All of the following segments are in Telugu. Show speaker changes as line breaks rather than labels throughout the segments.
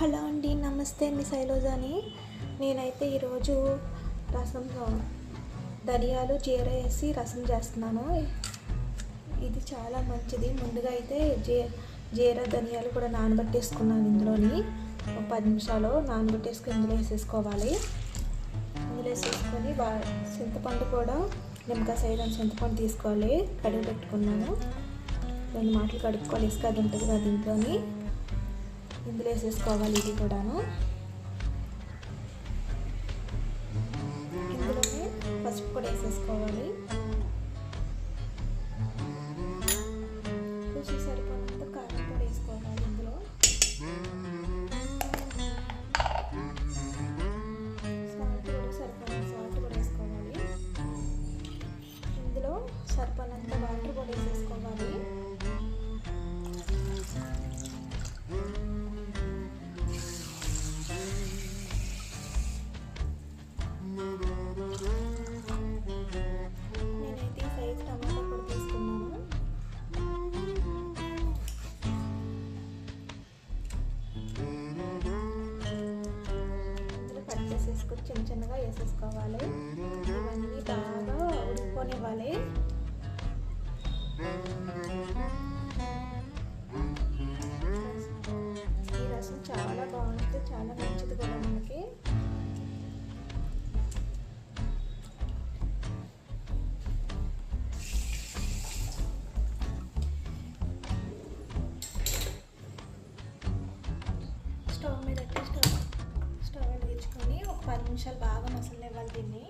హలో అండి నమస్తే. మీ శైలోజాని నేనైతే ఈరోజు రసం ధనియాలు జీర వేసి రసం చేస్తున్నాను. ఇది చాలా మంచిది. ముందుగా అయితే జీ జీర ధనియాలు కూడా నానబెట్టేసుకున్నాను ఇందులోని. ఒక పది నిమిషాలు నానబెట్టేసుకుని ఇందులో వేసేసుకోవాలి. ఇందులో వేసేసుకొని బా చింతపండు కూడా నిమ్మకాయ సైతం చింతపండు తీసుకోవాలి. కడిగి పెట్టుకున్నాను. రెండు మాటలు కడుక్కోవాలి. ఇసుక అది ఉంటుంది కదా దీంట్లోని ఇందులో వేసేసుకోవాలి ఇది కూడాను. ఇందులోనే పసుపు కూడా వేసేసుకోవాలి. కట్ చిన్న చిన్నగా వేసేసుకోవాలి. ఇవన్నీ బాగా ఉడుకోనివ్వాలి పది నిమిషాలు బాగా మసలనివ్వాలి దీన్ని.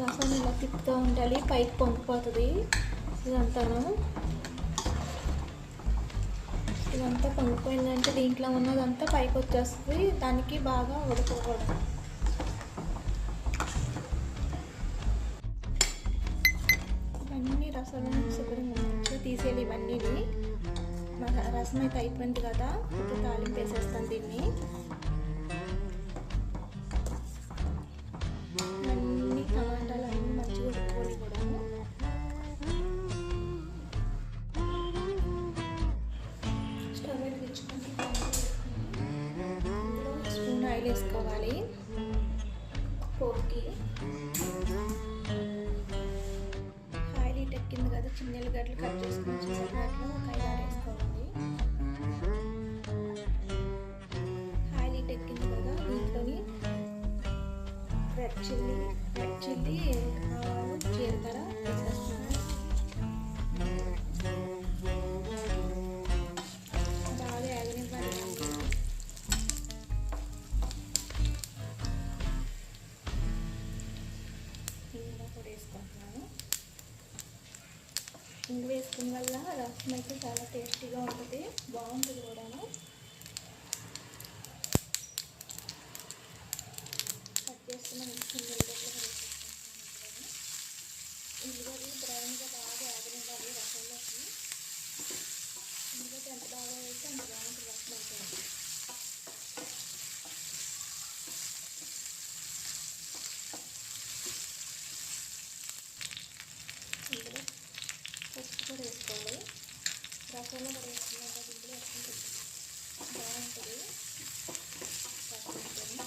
రసం ఇలా తిప్పుతూ ఉండాలి పైకి పొంగిపోతుంది ఇదంతాను. ఇదంతా పొంగిపోయిందంటే దీంట్లో ఉన్నదంతా పైకి వచ్చేస్తుంది దానికి బాగా ఉడకకూడదు. ఇవన్నీ రసాలు శుభ్రంగా తీసేయాలి ఇవన్నీ రసం అయితే అయిపోయింది కదా. ఇప్పుడు తాలింపు వేసేస్తాను దీన్ని. అన్ని టమాటాలు అన్నీ మంచిగా ఉడుకోవాలి కూడా. స్టవ్ వెలిగించుకొని స్పూన్ ఆయిల్ వేసుకోవాలి. పోపుకి. ఆయిల్ హీట్ ఎక్కింది కదా చిన్న ఎల్లిగడ్డలు కట్ చేసుకుని చూసేటట్లు ఒక ఐదు ఆరు ఇంగు వేసుకున్న వల్ల రసం అయితే చాలా టేస్టీగా ఉంటుంది. బాగుంటుంది కూడాను. కట్ చేసుకున్న చిన్న ఉల్లిగడ్డలు కూడా వేసేసుకుంటున్నాను ఉల్లిగడ్డలు బ్రౌన్గా బాగా వేగనివ్వాలి రసంలోకి ఉల్లిగడ్డ ఎంత బాగా వేస్తే అంత బాగుంటుంది రసం అవుతుంది ఇందులో పసుపు కూడా వేసుకోవాలి రసంలో కూడా వేసుకున్నాం కదా ఇందులో వేసుకుంటే బాగుంటుంది రసంతో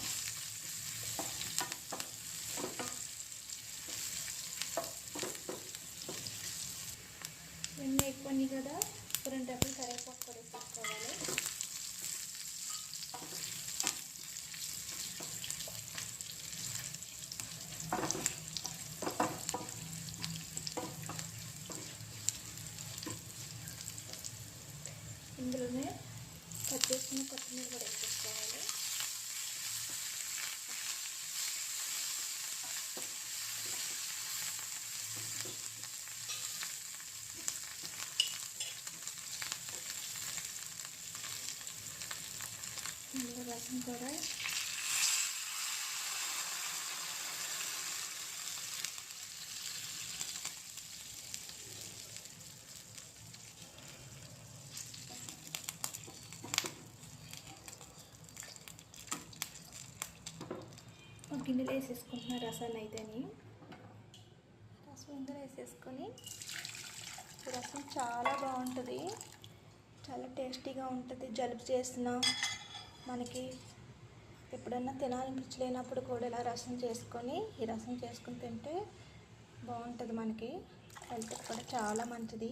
వెన్న ఎక్కువని కదా ఒక రెండు డబ్బులు కరివేపాకు కూడా వేసుకోవాలి ఇందులోనే కట్ చేసుకున్న కొత్తిమీర కూడా వేసేసుకోవాలి ఇందులో రసం కూడా. గిన్నెలు గిన్నెలో వేసేసుకుంటున్నా రసాన్ని అయితేని. రసం ఇందులో వేసేసుకొని రసం చాలా బాగుంటుంది. చాలా టేస్టీగా ఉంటుంది. జలుబు చేసిన మనకి ఎప్పుడన్నా తినాలనిపించలేనప్పుడు కూడా ఇలా రసం చేసుకొని ఈ రసం చేసుకుని తింటే బాగుంటుంది మనకి. హెల్త్కి కూడా చాలా మంచిది.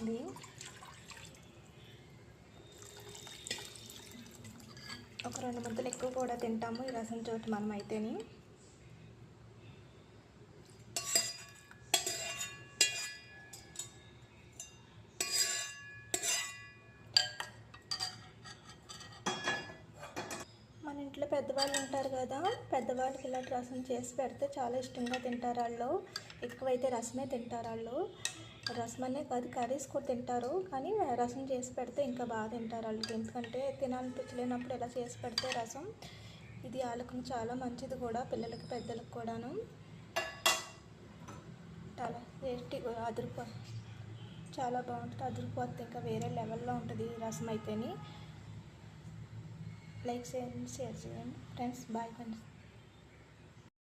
ఇది ఒక రెండు ముద్దలు ఎక్కువ కూడా తింటాము ఈ రసం చోటు మనం అయితేని మన ఇంట్లో పెద్దవాళ్ళు ఉంటారు కదా పెద్దవాళ్ళకి ఇలాంటి రసం చేసి పెడితే చాలా ఇష్టంగా తింటారు వాళ్ళు. ఎక్కువైతే రసమే తింటారు వాళ్ళు. రసం అనే కాదు కర్రీస్ కూడా తింటారు. కానీ రసం చేసి పెడితే ఇంకా బాగా తింటారు వాళ్ళకి ఎందుకంటే తినాలనిపించలేనప్పుడు ఇలా చేసి పెడితే రసం ఇది వాళ్ళకి చాలా మంచిది కూడా పిల్లలకి పెద్దలకు కూడాను. చాలా టేస్టీ అదిరిపో చాలా బాగుంటుంది అదిరిపోతుంది ఇంకా వేరే లెవెల్లో ఉంటుంది రసం అయితేని. లైక్ చేయండి షేర్ చేయండి ఫ్రెండ్స్ బాయ్ ఫ్రెండ్స్